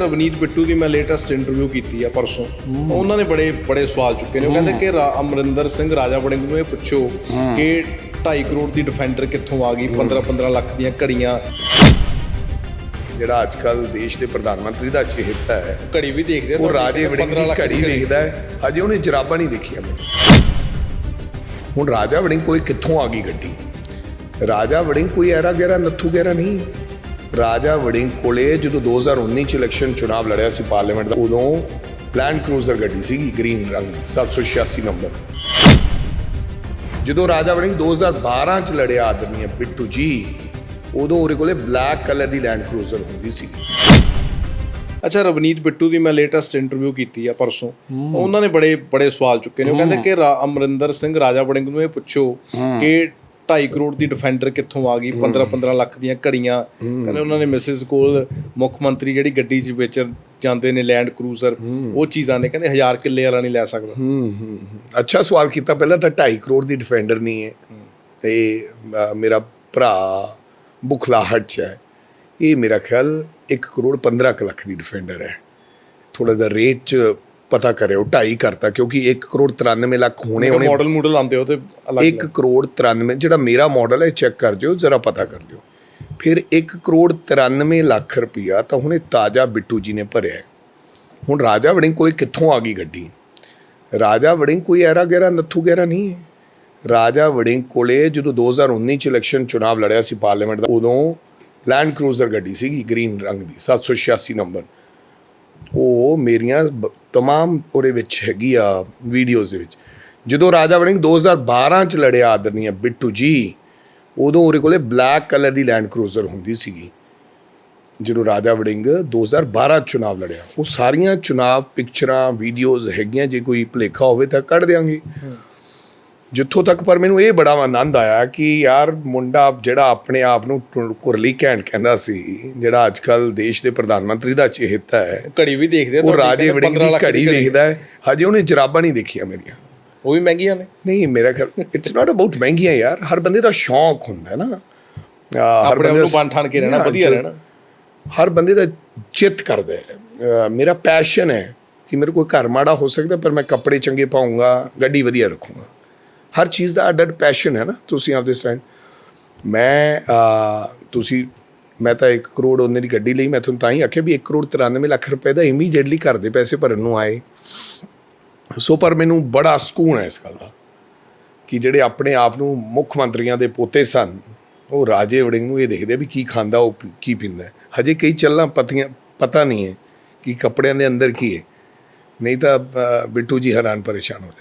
ਰਵਨੀਤ ਬਿੱਟੂ ਦੀ ਮੈਂ latest interview ਕੀਤੀ ਆ ਪਰਸੋਂ। ਉਹਨਾਂ ਨੇ ਬੜੇ ਬੜੇ ਸਵਾਲ ਚੁੱਕੇ ਨੇ। ਉਹ ਕਹਿੰਦੇ ਕਿ ਰਾ- ਅਮਰਿੰਦਰ ਸਿੰਘ ਰਾਜਾ ਵੜਿੰਗ ਨੂੰ ਇਹ ਪੁੱਛੋ ਕਿ 2.5 ਕਰੋੜ ਦੀ ਡਿਫੈਂਡਰ ਕਿੱਥੋਂ ਆ ਗਈ? 15 15 ਲੱਖ ਦੀਆਂ ਘੜੀਆਂ। ਜਿਹੜਾ ਅੱਜ ਕੱਲ ਦੇਸ਼ ਦੇ ਪ੍ਰਧਾਨ ਮੰਤਰੀ ਦਾ ਚਿਹਤਾ ਹੈ ਘੜੀ ਵੀ ਦੇਖਦੇ ਆ ਉਹ ਤੁਹਾਡੀ ਰਾਜੇ ਵੜਿੰਗ 15 ਦੀ ਲੱਖ ਘੜੀ ਵੇਖਦਾ ਹੈ। ਹਜੇ ਉਹਨੇ ਜਰਾਬਾਂ ਨਹੀਂ ਦੇਖੀਆਂ ਮੈਨੂੰ। ਹੁਣ ਰਾਜਾ ਵੜਿੰਗ ਕੋਲ ਕਿੱਥੋਂ ਆ ਗਈ ਗੱਡੀ? ਰਾਜਾ ਵੜਿੰਗ ਕੋਈ ਐਰਾ ਗੈਰਾ ਨੱਥੂ ਗੈਰਾ ਨਹੀਂ। ਹੈ। ਰਾਜਾ ਵੜਿੰਗ ਕੋਲੇ ਜਦੋਂ 2019 ਚ ਇਲੈਕਸ਼ਨ ਚੁਣਾਵ ਲੜਿਆ ਸੀ ਪਾਰਲੀਮੈਂਟ ਦਾ ਉਦੋਂ ਲੈਂਡ ਕਰੂਜ਼ਰ ਗੱਡੀ ਸੀਗੀ ਗ੍ਰੀਨ ਰੰਗ ਦੀ 786 ਨੰਬਰ ਜਦੋਂ ਰਾਜਾ ਵੜਿੰਗ 2012 ਚ ਲੜਿਆ ਆਦਮੀ ਬਿੱਟੂ ਜੀ ਉਦੋਂ ਉਹਦੇ ਕੋਲੇ ਬਲੈਕ ਕਲਰ ਦੀ ਲੈਂਡ ਕਰੂਜ਼ਰ ਹੁੰਦੀ ਸੀ। ਅੱਛਾ ਰਵਨੀਤ ਬਿੱਟੂ ਦੀ ਮੈਂ ਲੇਟੈਸਟ ਇੰਟਰਵਿਊ ਕੀਤੀ ਆ ਪਰਸੋਂ। ਉਹਨਾਂ ਨੇ ਬੜੇ ਬੜੇ ਸਵਾਲ ਚੁੱਕੇ ਨੇ। ਉਹ ਕਹਿੰਦੇ ਕਿ ਅਮਰਿੰਦਰ ਸਿੰਘ ਰਾਜਾ ਵੜਿੰਗ ਨੂੰ ਇਹ ਪੁੱਛੋ ਕਿ 2.5 ਕਰੋੜ ਦੀ ਡਿਫੈਂਡਰ ਕਿੱਥੋਂ ਆ ਗਈ? 15 15 ਲੱਖ ਦੀਆਂ ਘੜੀਆਂ। ਕਹਿੰਦੇ ਉਹਨਾਂ ਨੇ ਮਿਸਿਸ ਕੋਲ ਮੁੱਖ ਮੰਤਰੀ ਜਿਹੜੀ ਗੱਡੀ 'ਚ ਵਿੱਚ ਜਾਂਦੇ ਨੇ ਲੈਂਡ ਕਰੂਜ਼ਰ ਉਹ ਚੀਜ਼ਾਂ ਨੇ। ਕਹਿੰਦੇ 1000 ਕਿੱਲੇ ਵਾਲਾ ਨਹੀਂ ਲੈ ਸਕਦਾ। ਹੂੰ ਹੂੰ ਅੱਛਾ ਸਵਾਲ ਕੀਤਾ ਪਹਿਲਾਂ ਤਾਂ 2.5 ਕਰੋੜ ਦੀ ਡਿਫੈਂਡਰ ਨਹੀਂ ਹੈ। ਤੇ ਮੇਰਾ ਭਰਾ ਬੁਖਲਾਹਟ ਚ ਹੈ। ਇਹ ਮੇਰਾ ਖਿਆਲ 1 ਕਰੋੜ 15 ਕੁ ਲੱਖ ਦੀ ਡਿਫੈਂਡਰ ਹੈ। ਥੋੜਾ ਜਿਹਾ ਰੇਟ ਚ ਪਤਾ ਕਰਿਓ 2.5 ਕਰਤਾ ਕਿਉਂਕਿ 1 ਕਰੋੜ 93 ਲੱਖ ਹੋਣੇ ਹੋਣੇ। ਮਾਡਲ ਮੂਡਲ ਆਉਂਦੇ ਉਹ ਤੇ ਅਲੱਗ 1 ਕਰੋੜ 93 ਜਿਹੜਾ ਮੇਰਾ ਮਾਡਲ ਹੈ ਚੈੱਕ ਕਰ ਜਿਓ ਜ਼ਰਾ ਪਤਾ ਕਰ ਲਿਓ। ਫਿਰ 1 ਕਰੋੜ 93 ਲੱਖ ਰੁਪਇਆ ਤਾਂ ਹੁਣੇ ਤਾਜ਼ਾ ਬਿੱਟੂ ਜੀ ਨੇ ਭਰਿਆ ਹੈ। ਹੁਣ ਰਾਜਾ ਵੜਿੰਗ ਕੋਲ ਕਿੱਥੋਂ ਆ ਗਈ ਗੱਡੀ? ਰਾਜਾ ਵੜਿੰਗ ਕੋਈ ਐਰਾ ਗੈਰਾ ਨੱਥੂ ਗੈਰਾ ਨਹੀਂ ਹੈ। ਰਾਜਾ ਵੜਿੰਗ ਕੋਲੇ ਜਦੋਂ 2019 ਚ ਇਲੈਕਸ਼ਨ ਚੁਣਾਵ ਲੜਿਆ ਸੀ ਪਾਰਲੀਮੈਂਟ ਦਾ ਉਦੋਂ ਲੈਂਡ ਕਰੂਜ਼ਰ ਗੱਡੀ ਸੀਗੀ ਗ੍ਰੀਨ ਰੰਗ ਦੀ 786 ਨੰਬਰ ਉਹ ਮੇਰੀਆਂ ਬ- ਤਮਾਮ ਉਹਦੇ ਵਿੱਚ ਹੈਗੀ ਆ ਵੀਡੀਓਜ਼ ਦੇ ਵਿੱਚ। ਜਦੋਂ ਰਾਜਾ ਵੜਿੰਗ 2012 ਚ ਲੜਿਆ ਆਦਰਨੀਆ ਬਿੱਟੂ ਜੀ, ਉਦੋਂ ਉਹਦੇ ਕੋਲੇ ਬਲੈਕ ਕਲਰ ਦੀ ਲੈਂਡ ਕਰੂਜ਼ਰ ਹੁੰਦੀ ਸੀਗੀ। ਜਦੋਂ ਰਾਜਾ ਵੜਿੰਗ 2012 ਚ ਚੁਣਾਵ ਲੜਿਆ, ਉਹ ਸਾਰੀਆਂ ਚੁਣਾਵ ਪਿਕਚਰਾਂ ਵੀਡੀਓਜ਼ ਹੈਗੀਆਂ, ਜੇ ਕੋਈ ਭੁਲੇਖਾ ਹੋਵੇ ਤਾਂ ਕੱਢ ਦਿਆਂਗੇ। ਜਿੱਥੋਂ ਤੱਕ ਪਰ ਮੈਨੂੰ ਇਹ ਬੜਾ ਆਨੰਦ ਆਇਆ ਕਿ ਯਾਰ ਮੁੰਡਾ ਜਿਹੜਾ ਆਪਣੇ ਆਪ ਨੂੰ ਕੁਰਲੀ ਘੈਂਟ ਕਹਿੰਦਾ ਸੀ ਜਿਹੜਾ ਅੱਜ ਕੱਲ ਦੇਸ਼ ਦੇ ਪ੍ਰਧਾਨ ਮੰਤਰੀ ਦਾ ਚਿਹਤਾ ਹੈ ਘੜੀ ਵੀ ਦੇਖਦੇ ਆ ਉਹ ਰਾਜੇ ਵੜਿੰਗ 15 ਦੀ ਲੱਖ ਘੜੀ ਵੇਖਦਾ ਹੈ। ਹਜੇ ਉਹਨੇ ਜਰਾਬਾਂ ਨਹੀਂ ਦੇਖੀਆਂ ਮੇਰੀਆਂ। ਉਹ ਵੀ ਮਹਿੰਗੀਆਂ ਨੇ। ਨਹੀਂ ਮੇਰਾ ਖਿਆਲ ਇਟਸ ਨਾਟ ਅਬਾਊਟ ਮਹਿੰਗੀਆਂ ਯਾਰ ਹਰ ਬੰਦੇ ਦਾ ਸ਼ੌਂਕ ਹੁੰਦਾ ਹੈ ਨਾ। ਆਪਣੇ ਆਪ ਨੂੰ ਬਣ ਠਣ ਕੇ ਰਹਿਣਾ ਵਧੀਆ ਰਹਿਣਾ। ਹਰ ਬੰਦੇ ਦਾ ਚਿੱਤ ਕਰਦਾ ਹੈ। ਮੇਰਾ ਪੈਸ਼ਨ ਹੈ ਕਿ ਮੇਰੇ ਕੋਈ ਘਰ ਮਾੜਾ ਹੋ ਸਕਦਾ ਪਰ ਮੈਂ ਕੱਪੜੇ ਚੰਗੇ ਪਾਉਂਗਾ ਗੱਡੀ ਵਧੀਆ ਰੱਖੂੰਗਾ। ਹਰ ਚੀਜ਼ ਦਾ ਅੱਡ ਅੱਡ ਪੈਸ਼ਨ ਹੈ ਨਾ ਤੁਸੀਂ ਆਪਦੇ ਸਟੈਂਡ ਮੈਂ ਤੁਸੀਂ, ਮੈਂ ਤਾਂ 1 ਕਰੋੜ ਉਹਨੇ ਦੀ ਗੱਡੀ ਲਈ, ਮੈਂ ਤੁਹਾਨੂੰ ਤਾਂ ਹੀ ਆਖਿਆ ਵੀ 1 ਕਰੋੜ 93 ਲੱਖ ਰੁਪਏ ਦਾ ਇਮੀਡੀਏਟਲੀ ਘਰ ਦੇ ਪੈਸੇ ਭਰਨ ਨੂੰ ਆਏ। ਸੋ ਪਰ ਮੈਨੂੰ ਬੜਾ ਸਕੂਨ ਹੈ ਇਸ ਗੱਲ ਦਾ ਕਿ ਜਿਹੜੇ ਆਪਣੇ ਆਪ ਨੂੰ ਮੁੱਖ ਮੰਤਰੀਆਂ ਦੇ ਪੋਤੇ ਸਨ, ਉਹ ਰਾਜੇ ਵੜਿੰਗ ਨੂੰ ਇਹ ਦੇਖਦੇ ਵੀ ਕੀ ਖਾਂਦਾ, ਉਹ ਕੀ ਪੀਂਦਾ। ਹਜੇ ਕਈ ਚੱਲਾਂ ਪਤੀਆਂ, ਪਤਾ ਨਹੀਂ ਹੈ ਕਿ ਕੱਪੜਿਆਂ ਦੇ ਅੰਦਰ ਕੀ ਹੈ। ਨਹੀਂ ਤਾਂ ਬਿੱਟੂ ਜੀ ਹੈਰਾਨ ਪਰੇਸ਼ਾਨ ਹੋ ਜਾਂਦੇ।